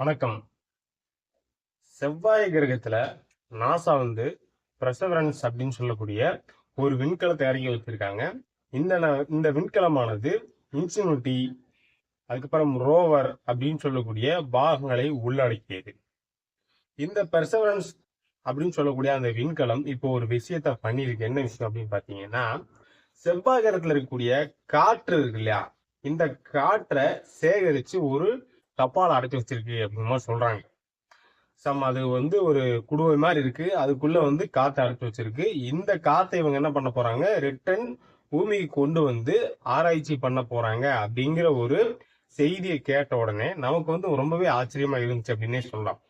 வணக்கம். செவ்வாய் கிரகத்துல நாசா வந்து பிரசவரன்ஸ் அப்படின்னு சொல்லக்கூடிய ஒரு விண்கலத்தை இறங்கி வச்சிருக்காங்க. இந்த இந்த விண்கலமானது இன்சினுட்டி அதுக்கப்புறம் ரோவர் அப்படின்னு சொல்லக்கூடிய பாகங்களை உள்ளடக்கியது. இந்த பெர்சவரன்ஸ் அப்படின்னு சொல்லக்கூடிய அந்த விண்கலம் இப்போ ஒரு விஷயத்த பண்ணியிருக்கு. என்ன விஷயம் அப்படின்னு பாத்தீங்கன்னா செவ்வாய் கிரகத்துல இருக்கக்கூடிய காற்று இருக்கு இல்லையா? இந்த காற்றை சேகரிச்சு ஒரு தப்பால் அடைச்சி வச்சிருக்கு அப்படின்னு மாதிரி சொல்றாங்க. சம் அது வந்து ஒரு குடுவை மாதிரி இருக்கு. அதுக்குள்ள வந்து காற்றை அடைச்சி வச்சிருக்கு. இந்த காற்றை இவங்க என்ன பண்ண போறாங்க? ரிட்டன் பூமிக்கு கொண்டு வந்து ஆராய்ச்சி பண்ண போறாங்க அப்படிங்கிற ஒரு செய்தியை கேட்ட உடனே நமக்கு வந்து ரொம்பவே ஆச்சரியமா இருந்துச்சு அப்படின்னே சொல்லலாம்.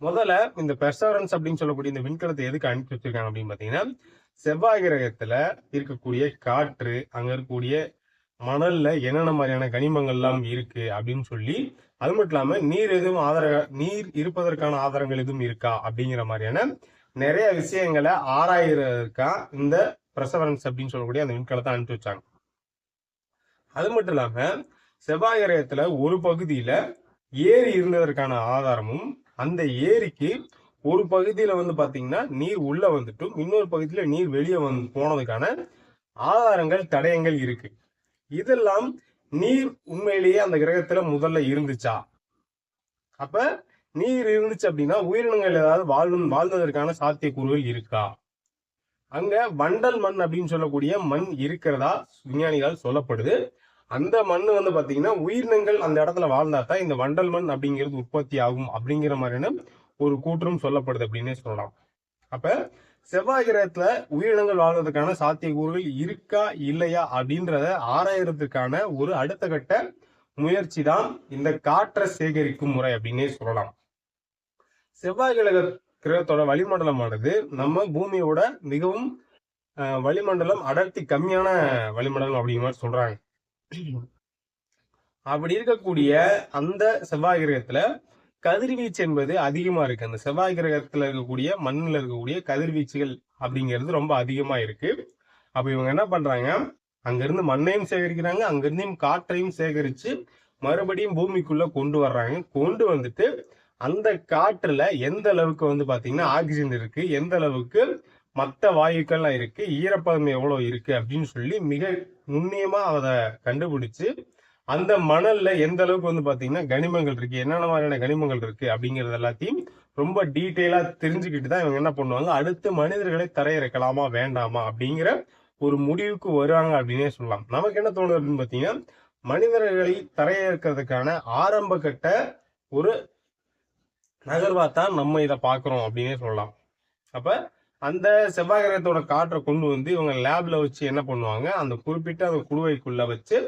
முதல்ல இந்த பெர்சவரன்ஸ் அப்படின்னு சொல்லக்கூடிய இந்த விண்கலத்தை எதுக்கு அனுப்பி வச்சிருக்காங்க அப்படின்னு பாத்தீங்கன்னா செவ்வாய் கிரகத்துல இருக்கக்கூடிய காற்று அங்க இருக்கக்கூடிய மணல்ல என்னென்ன மாதிரியான கனிமங்கள்லாம் இருக்கு அப்படின்னு சொல்லி அது மட்டும் இல்லாம நீர் எதுவும் ஆதார நீர் இருப்பதற்கான ஆதாரங்கள் எதுவும் இருக்கா அப்படிங்கிற மாதிரியான நிறைய விஷயங்களை ஆராயிறதுக்கா இந்த பிரசவரன்ஸ் அப்படின்னு சொல்லக்கூடிய அந்த விண்கலத்தை அனுப்பிச்சு வச்சாங்க. அது மட்டும் இல்லாம செவ்வாய் கிரகத்துல ஒரு பகுதியில ஏரி இருந்ததற்கான ஆதாரமும் அந்த ஏரிக்கு ஒரு பகுதியில வந்து பாத்தீங்கன்னா நீர் உள்ள வந்துட்டும் இன்னொரு பகுதியில நீர் வெளியே வந்து போனதுக்கான ஆதாரங்கள் தடயங்கள் இருக்கு. இதெல்லாம் நீர் உண்மையிலேயே அந்த கிரகத்துல முதல்ல இருந்துச்சா? அப்ப நீர் இருந்துச்சு அப்படின்னா உயிரினங்கள் ஏதாவது வாழும் வாழ்ந்ததற்கான சாத்தியக்கூறுகள் இருக்கா? அங்க வண்டல் மண் அப்படின்னு சொல்லக்கூடிய மண் இருக்கிறதா விஞ்ஞானிகளால் சொல்லப்படுது. அந்த மண் வந்து பாத்தீங்கன்னா உயிரினங்கள் அந்த இடத்துல வாழ்ந்தா தான் இந்த வண்டல் மண் அப்படிங்கிறது உற்பத்தி ஆகும் அப்படிங்கிற மாதிரியான ஒரு கூற்றும் சொல்லப்படுது அப்படின்னே சொல்லலாம். அப்ப செவ்வாய் கிரகத்துல உயிரினங்கள் வாழ்வதற்கான சாத்தியக்கூறுகள் இருக்கா இல்லையா அப்படின்றத ஆராயறதுக்கான ஒரு அடுத்த கட்ட முயற்சி தான் இந்த காற்றை சேகரிக்கும் முறை அப்படின்னே சொல்லலாம். செவ்வாய் கிரக கிரகத்தோட வளிமண்டலமானது நம்ம பூமியோட மிகவும் வளிமண்டலம் அடர்த்தி கம்மியான வளிமண்டலம் அப்படிங்கிற மாதிரி சொல்றாங்க. அப்படி இருக்கக்கூடிய அந்த செவ்வாய் கிரகத்துல கதிர்வீச்சு என்பது அதிகமா இருக்கு. அந்த செவ்வாய் கிரகத்துல இருக்கக்கூடிய மண்ணில் இருக்கக்கூடிய கதிர்வீச்சுகள் அப்படிங்கிறது ரொம்ப அதிகமா இருக்கு. அப்ப இவங்க என்ன பண்றாங்க? அங்கிருந்து மண்ணையும் சேகரிக்கிறாங்க அங்கிருந்தையும் காற்றையும் சேகரிச்சு மறுபடியும் பூமிக்குள்ள கொண்டு வர்றாங்க. கொண்டு வந்துட்டு அந்த காற்றுல எந்த அளவுக்கு வந்து பாத்தீங்கன்னா ஆக்சிஜன் இருக்கு எந்த அளவுக்கு மற்ற வாயுக்கள்லாம் இருக்கு ஈரப்பதம் எவ்வளவு இருக்கு அப்படின்னு சொல்லி மிக நுண்ணியமா அதை கண்டுபிடிச்சு அந்த மணல்ல எந்த அளவுக்கு வந்து பாத்தீங்கன்னா கனிமங்கள் இருக்கு என்னென்ன மாதிரியான கனிமங்கள் இருக்கு அப்படிங்கறது எல்லாத்தையும் ரொம்ப டீட்டெயிலா தெரிஞ்சுக்கிட்டு தான் இவங்க என்ன பண்ணுவாங்க? அடுத்து மனிதர்களை தரையிறக்கலாமா வேண்டாமா அப்படிங்கிற ஒரு முடிவுக்கு வருவாங்க அப்படின்னே சொல்லலாம். நமக்கு என்ன தோணுது அப்படின்னு பாத்தீங்கன்னா மனிதர்களை தரையிறக்கிறதுக்கான ஆரம்ப கட்ட ஒரு நகர்வா தான் நம்ம இதை பாக்குறோம் அப்படின்னே சொல்லலாம். அப்ப அந்த செவ்வாய் கிரகத்தோட காற்றை கொண்டு வந்து இவங்க லேப்ல வச்சு என்ன பண்ணுவாங்க? அந்த குறிப்பிட்ட அந்த குழுவைக்குள்ள வச்சு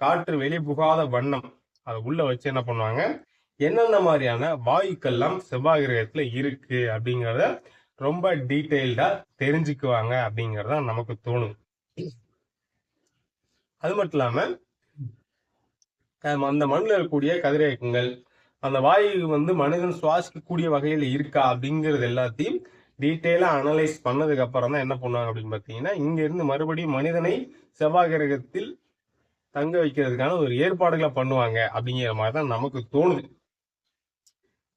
காற்று வெளியே புகாத வண்ணம். அதை உள்ள வச்சு என்ன பண்ணுவாங்க? என்னென்ன மாதிரியான வாயுக்கள்லாம் செவ்வாய் கிரகத்துல இருக்கு அப்படிங்கிறத ரொம்ப டீட்டெயில்டா தெரிஞ்சுக்குவாங்க அப்படிங்கறத நமக்கு தோணும். அது மட்டும் இல்லாம அந்த மண்ணில் இருக்கக்கூடிய கதிரியக்கங்கள் அந்த வாயு வந்து மனிதன் சுவாசிக்கக்கூடிய வகையில் இருக்கா அப்படிங்கிறது எல்லாத்தையும் டீட்டெயிலாக அனலைஸ் பண்ணதுக்கு அப்புறம் தான் என்ன பண்ணுவாங்க அப்படின்னு பார்த்தீங்கன்னா இங்கேருந்து மறுபடியும் மனிதனை செவ்வாய் கிரகத்தில் தங்க வைக்கிறதுக்கான ஒரு ஏற்பாடுகளை பண்ணுவாங்க அப்படிங்கிற மாதிரி தான் நமக்கு தோணுது.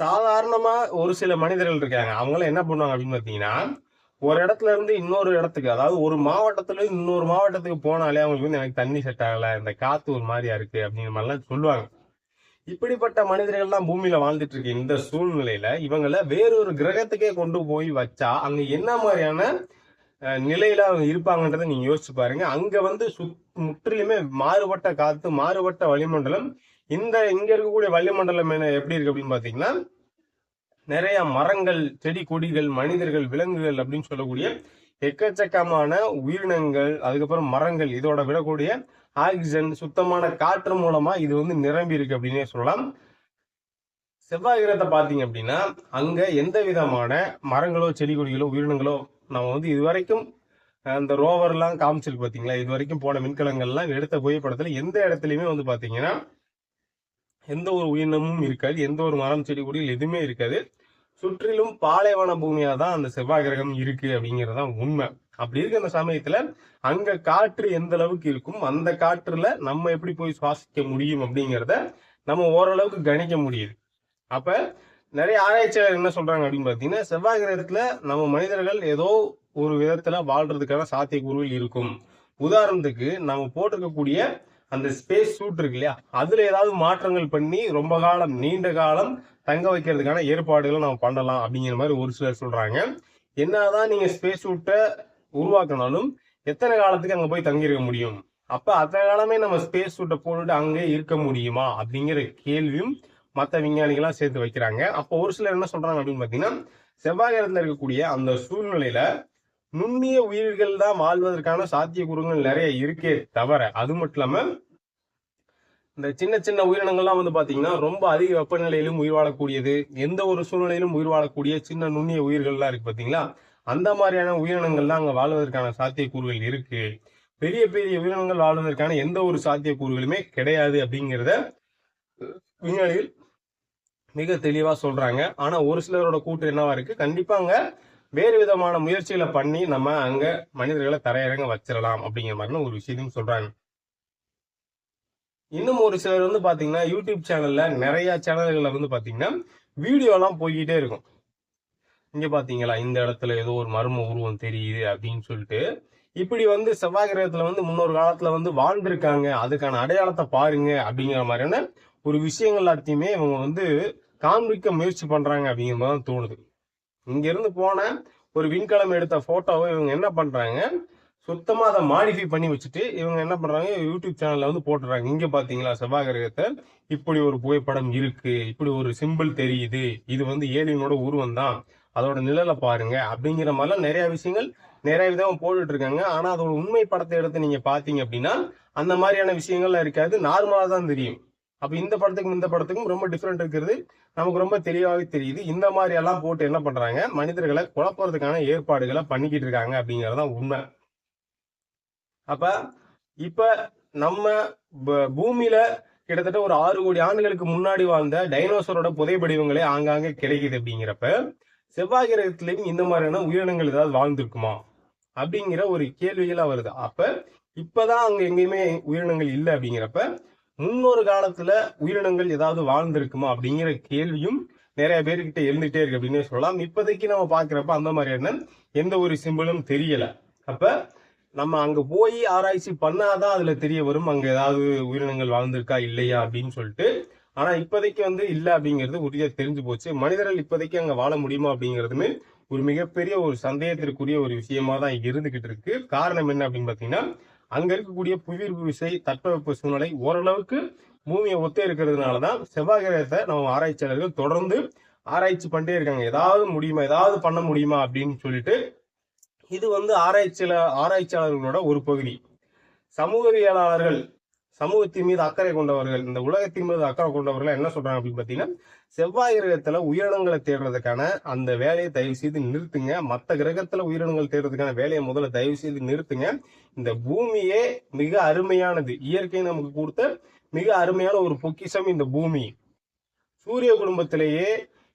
சாதாரணமா ஒரு சில மனிதர்கள் இருக்காங்க. அவங்களாம் என்ன பண்ணுவாங்க அப்படின்னு பார்த்தீங்கன்னா ஒரு இடத்துல இருந்து இன்னொரு இடத்துக்கு அதாவது ஒரு மாவட்டத்துல இருந்து இன்னொரு மாவட்டத்துக்கு போனாலே அவங்களுக்கு வந்து எனக்கு தண்ணி செட் ஆகல இந்த காத்து ஒரு மாதிரியா இருக்கு அப்படிங்கிற மாதிரிலாம் சொல்லுவாங்க. இப்படிப்பட்ட மனிதர்கள் தான் பூமியில வாழ்ந்துட்டு இருக்க இந்த சூழ்நிலையில இவங்கள வேறொரு கிரகத்துக்கே கொண்டு போய் வச்சா அங்க என்ன மாதிரியான நிலையில அவங்க இருப்பாங்கன்றதை நீங்க யோசிச்சு பாருங்க. அங்க வந்து சுத் முற்றிலுமே மாறுபட்ட காத்து மாறுபட்ட வளிமண்டலம். இந்த இங்க இருக்கக்கூடிய வளிமண்டலம் என்ன எப்படி இருக்கு அப்படின்னு பாத்தீங்கன்னா நிறைய மரங்கள் செடி கொடிகள் மனிதர்கள் விலங்குகள் அப்படின்னு சொல்லக்கூடிய எக்கச்சக்கமான உயிரினங்கள் அதுக்கப்புறம் மரங்கள் இதோட விடக்கூடிய ஆக்சிஜன் சுத்தமான காற்று மூலமா இது வந்து நிரம்பி இருக்கு அப்படின்னே சொல்லலாம். செவ்வாய் கிரகத்தை பார்த்தீங்க அப்படின்னா அங்க எந்த விதமான மரங்களோ செடி கொடிகளோ உயிரினங்களோ நம்ம வந்து இதுவரைக்கும் அந்த ரோவர்லாம் காமிச்சிருக்கு பார்த்தீங்களா இது வரைக்கும் போன மின்கலங்கள்லாம் எடுத்த புகைப்படத்துல எந்த இடத்துலயுமே வந்து பார்த்தீங்கன்னா எந்த ஒரு உயிரினமும் இருக்காது எந்த ஒரு மரம் செடி கொடிகள் எதுவுமே இருக்காது. சுற்றிலும் பாலைவன பூமியாக தான் அந்த செவ்வாய் கிரகம் இருக்கு அப்படிங்கிறது தான் உண்மை. அப்படி இருக்க அந்த சமயத்துல அங்க காற்று எந்த அளவுக்கு இருக்கும் அந்த காற்றுல நம்ம எப்படி போய் சுவாசிக்க முடியும் அப்படிங்கிறத நம்ம ஓரளவுக்கு கணிக்க முடியுது. அப்ப நிறைய ஆராய்ச்சியாளர் என்ன சொல்றாங்க அப்படின்னு பாத்தீங்கன்னா செவ்வாய் கிரகத்துல நம்ம மனிதர்கள் ஏதோ ஒரு விதத்துல வாழ்றதுக்கான சாத்தியக்கூறுகள் இருக்கும். உதாரணத்துக்கு நம்ம போட்டிருக்கக்கூடிய அந்த ஸ்பேஸ் சூட் இருக்கு இல்லையா? அதுல ஏதாவது மாற்றங்கள் பண்ணி ரொம்ப காலம் நீண்ட காலம் தங்க வைக்கிறதுக்கான ஏற்பாடுகளை நம்ம பண்ணலாம் அப்படிங்கிற மாதிரி ஒரு சிலர் சொல்றாங்க. என்னதான் நீங்க ஸ்பேஸ் சூட்டை உருவாக்கினாலும் எத்தனை காலத்துக்கு அங்க போய் தங்கியிருக்க முடியும்? அப்ப அத்தனை காலமே நம்ம ஸ்பேஸ் சூட்டை போட்டுட்டு அங்கே இருக்க முடியுமா அப்படிங்கிற கேள்வியும் மற்ற விஞ்ஞானிகளாம் சேர்த்து வைக்கிறாங்க. அப்போ ஒரு சிலர் என்ன சொல்றாங்க அப்படின்னு பார்த்தீங்கன்னா செவ்வாய் கிரகத்துல இருக்கக்கூடிய அந்த சூழ்நிலையில நுண்ணிய உயிர்கள் தான் வாழ்வதற்கான சாத்தியக்கூறுகள் நிறைய இருக்கே தவிர அது மட்டும் இல்லாம இந்த சின்ன சின்ன உயிரினங்கள்லாம் வந்து பாத்தீங்கன்னா ரொம்ப அதிக வெப்பநிலையிலும் உயிர் வாழக்கூடியது எந்த ஒரு சூழ்நிலையிலும் உயிர் வாழக்கூடிய சின்ன நுண்ணிய உயிர்கள்லாம் இருக்கு பாத்தீங்களா அந்த மாதிரியான உயிரினங்கள் தான் அங்க வாழ்வதற்கான சாத்தியக்கூறுகள் இருக்கு. பெரிய பெரிய உயிரினங்கள் வாழ்வதற்கான எந்த ஒரு சாத்தியக்கூறுகளுமே கிடையாது அப்படிங்கிறத விஞ்ஞானிகள் மிக தெளிவாக சொல்கிறாங்க ஆனால் ஒரு சிலரோட கூட்டம் என்னவா இருக்குது கண்டிப்பாங்க வேறு விதமான முயற்சிகளை பண்ணி நம்ம அங்கே மனிதர்களை தரையிறங்க வச்சிடலாம் அப்படிங்கிற மாதிரிலாம் ஒரு விஷயத்தையும் சொல்கிறாங்க இன்னும் ஒரு சிலர் வந்து பார்த்தீங்கன்னா யூடியூப் சேனலில் நிறைய சேனல்களில் வந்து பார்த்தீங்கன்னா வீடியோலாம் போய்கிட்டே இருக்கும். இங்கே பார்த்தீங்களா இந்த இடத்துல ஏதோ ஒரு மர்ம உருவம் தெரியுது அப்படின்னு சொல்லிட்டு இப்படி வந்து செவ்வாய் கிரகத்தில் வந்து முன்னொரு காலத்தில் வந்து வாழ்ந்திருக்காங்க. அதுக்கான அடையாளத்தை பாருங்க அப்படிங்கிற மாதிரியான ஒரு விஷயங்கள் எல்லாத்தையுமே இவங்க வந்து காண்பிக்க முயற்சி பண்றாங்க அப்படிங்கிற மாதிரி தான் தோணுது. இங்க இருந்து போன ஒரு விண்கலம் எடுத்த போட்டோவை இவங்க என்ன பண்றாங்க? சுத்தமாக அதை மாடிஃபை பண்ணி வச்சுட்டு இவங்க என்ன பண்றாங்க? யூடியூப் சேனல்ல வந்து போட்டுறாங்க இங்க பாத்தீங்களா? செவ்வாய் கிரகத்தை இப்படி ஒரு புகைப்படம் இருக்கு. இப்படி ஒரு சிம்பிள் தெரியுது. இது வந்து ஏலியனோட உருவம் தான். அதோட நிழலை பாருங்க. அப்படிங்கிற மாதிரிலாம் நிறைய விஷயங்கள் நிறைய விதமாக போட்டுட்டு இருக்காங்க. ஆனால் அதோட உண்மை படத்தை எடுத்து நீங்க பாத்தீங்க அப்படின்னா அந்த மாதிரியான விஷயங்கள்லாம் இருக்காது. நார்மலாக தான் தெரியும். அப்போ இந்த படத்துக்கும் இந்த படத்துக்கும் ரொம்ப டிஃப்ரெண்ட் இருக்கிறது. நமக்கு ரொம்ப தெளிவாகவே தெரியுது. இந்த மாதிரி எல்லாம் போட்டு என்ன பண்றாங்க? மனிதர்களை குழப்பறதுக்கான ஏற்பாடுகளை பண்ணிக்கிட்டு இருக்காங்க அப்படிங்கறதுதான் உண்மை. அப்ப இப்ப நம்ம ப- பூமியில கிட்டத்தட்ட ஒரு ஆறு கோடி ஆண்டுகளுக்கு முன்னாடி வாழ்ந்த டைனோசரோட புதைப்படிவங்களே ஆங்காங்கே கிடைக்குது அப்படிங்கிறப்ப செவ்வாய் கிரகத்திலையும் இந்த மாதிரியான உயிரினங்கள் ஏதாவது வாழ்ந்திருக்குமா? அப்படிங்கிற ஒரு கேள்விகளா வருது. அப்ப இப்பதான் அங்க எங்கேயுமே உயிரினங்கள் இல்லை அப்படிங்கிறப்ப முன்னொரு காலத்துல உயிரினங்கள் ஏதாவது வாழ்ந்திருக்குமா அப்படிங்கிற கேள்வியும் நிறைய பேர்கிட்ட எழுந்துட்டே இருக்கு அப்படின்னே சொல்லலாம். இப்போதைக்கு நம்ம பாக்குறப்ப அந்த மாதிரியான எந்த ஒரு சிம்பிளும் தெரியல. அப்ப நம்ம அங்க போய் ஆராய்ச்சி பண்ணாதான் அதுல தெரிய வரும் அங்க ஏதாவது உயிரினங்கள் வாழ்ந்திருக்கா இல்லையா அப்படின்னு சொல்லிட்டு. ஆனா இப்போதைக்கு வந்து இல்லை அப்படிங்கிறது உறுதியா தெரிஞ்சு போச்சு. மனிதர்கள் இப்போதைக்கு அங்க வாழ முடியுமா அப்படிங்கிறதுமே ஒரு மிகப்பெரிய ஒரு சந்தேகத்திற்குரிய ஒரு விஷயமா தான் இருந்துகிட்டு இருக்கு. காரணம் என்ன அப்படின்னு பாத்தீங்கன்னா அங்க இருக்கக்கூடிய புவியீர்ப்பு விசை தட்பவெப்ப சூழ்நிலை ஓரளவுக்கு பூமியை ஒத்தே இருக்கிறதுனாலதான் செவ்வாய் கிரகத்தை நம்ம ஆராய்ச்சியாளர்கள் தொடர்ந்து ஆராய்ச்சி பண்ணிட்டே இருக்காங்க. ஏதாவது முடியுமா? ஏதாவது பண்ண முடியுமா? அப்படின்னு சொல்லிட்டு இது வந்து ஆராய்ச்சியில ஆராய்ச்சியாளர்களோட ஒரு பகுதி. சமூகவியலாளர்கள் சமூகத்தின் மீது அக்கறை கொண்டவர்கள் இந்த உலகத்தின் மீது அக்கறை கொண்டவர்கள் என்ன சொல்றாங்க அப்படின்னு பார்த்தீங்கன்னா செவ்வாய் கிரகத்துல உயிரினங்களை தேடுறதுக்கான அந்த வேலையை தயவு செய்து நிறுத்துங்க. மற்ற கிரகத்துல உயிரினங்கள் தேடுறதுக்கான வேலையை முதல்ல தயவு செய்து நிறுத்துங்க. இந்த பூமியே மிக அருமையானது. இயற்கை நமக்கு கொடுத்த மிக அருமையான ஒரு பொக்கிஷம் இந்த பூமி. சூரிய குடும்பத்திலேயே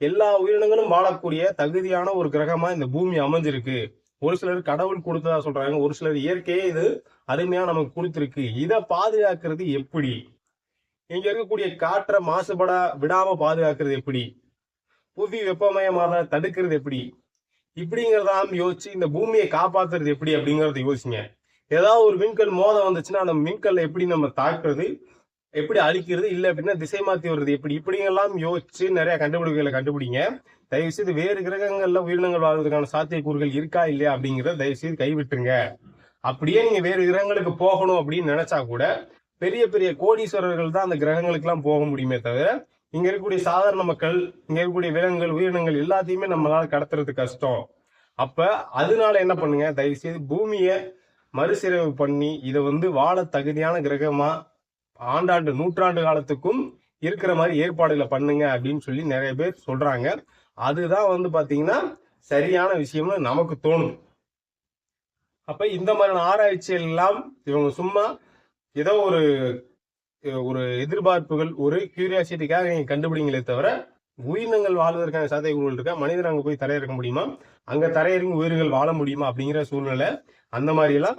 எல்லா உயிரினங்களும் வாழக்கூடிய தகுதியான ஒரு கிரகமா இந்த பூமி அமைஞ்சிருக்கு. ஒரு சிலர் கடவுள் கொடுத்ததா சொல்றாங்க ஒரு சிலர் இயற்கையே இது அருமையா நமக்கு கொடுத்துருக்கு. இதை பாதுகாக்கிறது எப்படி? இங்க இருக்கக்கூடிய காற்றை மாசுபட விடாம பாதுகாக்கிறது எப்படி? புவி வெப்பமயமாக தடுக்கிறது எப்படி? இப்படிங்கிறதாம் யோசிச்சு இந்த பூமியை காப்பாத்துறது எப்படி அப்படிங்கறத யோசிங்க. ஏதாவது ஒரு மின்கல் மோதம் வந்துச்சுன்னா அந்த மின்கல்ல எப்படி நம்ம தாக்குறது? எப்படி அழிக்கிறது? இல்ல அப்படின்னா திசை மாத்தி வருது எப்படி? இப்படிங்கெல்லாம் யோசிச்சு நிறைய கண்டுபிடிப்புகளை கண்டுபிடிங்க. தயவு செய்து வேறு கிரகங்கள்ல உயிரினங்கள் வாழ்வதற்கான சாத்தியக்கூறுகள் இருக்கா இல்லையா அப்படிங்கிறத தயவு செய்து கைவிட்டுருங்க. அப்படியே நீங்க வேறு கிரகங்களுக்கு போகணும் அப்படின்னு நினைச்சா கூட பெரிய பெரிய கோடீஸ்வரர்கள் தான் அந்த கிரகங்களுக்கு எல்லாம் போக முடியுமே தவிர இங்க இருக்கக்கூடிய சாதாரண மக்கள் இங்க இருக்கக்கூடிய விலங்குகள் உயிரினங்கள் எல்லாத்தையுமே நம்மளால கடத்துறது கஷ்டம். அப்ப அதனால என்ன பண்ணுங்க? தயவு செய்து பூமியை மறுசீரமைப்பு பண்ணி இதை வந்து வாழ தகுதியான கிரகமா ஆண்டாண்டு நூற்றாண்டு காலத்துக்கும் இருக்கிற மாதிரி ஏற்பாடுகளை பண்ணுங்க அப்படின்னு சொல்லி நிறைய பேர் சொல்றாங்க. அதுதான் வந்து பார்த்தீங்கன்னா சரியான விஷயம்னு நமக்கு தோணும் அப்போ இந்த மாதிரியான ஆராய்ச்சிகள் எல்லாம் இவங்க சும்மா ஏதோ ஒரு ஒரு எதிர்பார்ப்புகள் ஒரு கியூரியாசிட்டிக்காக நீங்கள் கண்டுபிடிங்களே தவிர உயிரினங்கள் வாழ்வதற்கான சாத்தியக்கூறுகள் இருக்கா? மனிதர் அங்கே போய் தரையிறக்க முடியுமா? அங்கே தரையிறங்கி உயிர்கள் வாழ முடியுமா? அப்படிங்கிற சூழ்நிலை அந்த மாதிரியெல்லாம்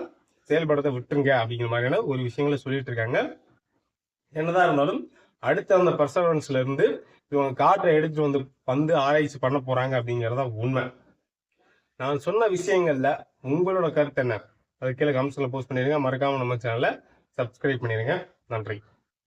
செயல்படுத்த விட்டுருங்க அப்படிங்கிற மாதிரியான ஒரு விஷயங்களை சொல்லிட்டு இருக்காங்க. என்னதான் இருந்தாலும் அடுத்த அந்த பர்சவரன்ஸ்ல இருந்து இவங்க காற்றை எடுத்துட்டு வந்து வந்து ஆராய்ச்சி பண்ண போறாங்க அப்படிங்கறத உண்மை. நான் சொன்ன விஷயங்கள்ல உங்களோட கருத்து என்ன? அது கீழே கமெண்ட்ஸ்ல போஸ்ட் பண்ணிருங்க. மறக்காம நம்ம சேனலை சப்ஸ்கிரைப் பண்ணிருங்க. நன்றி.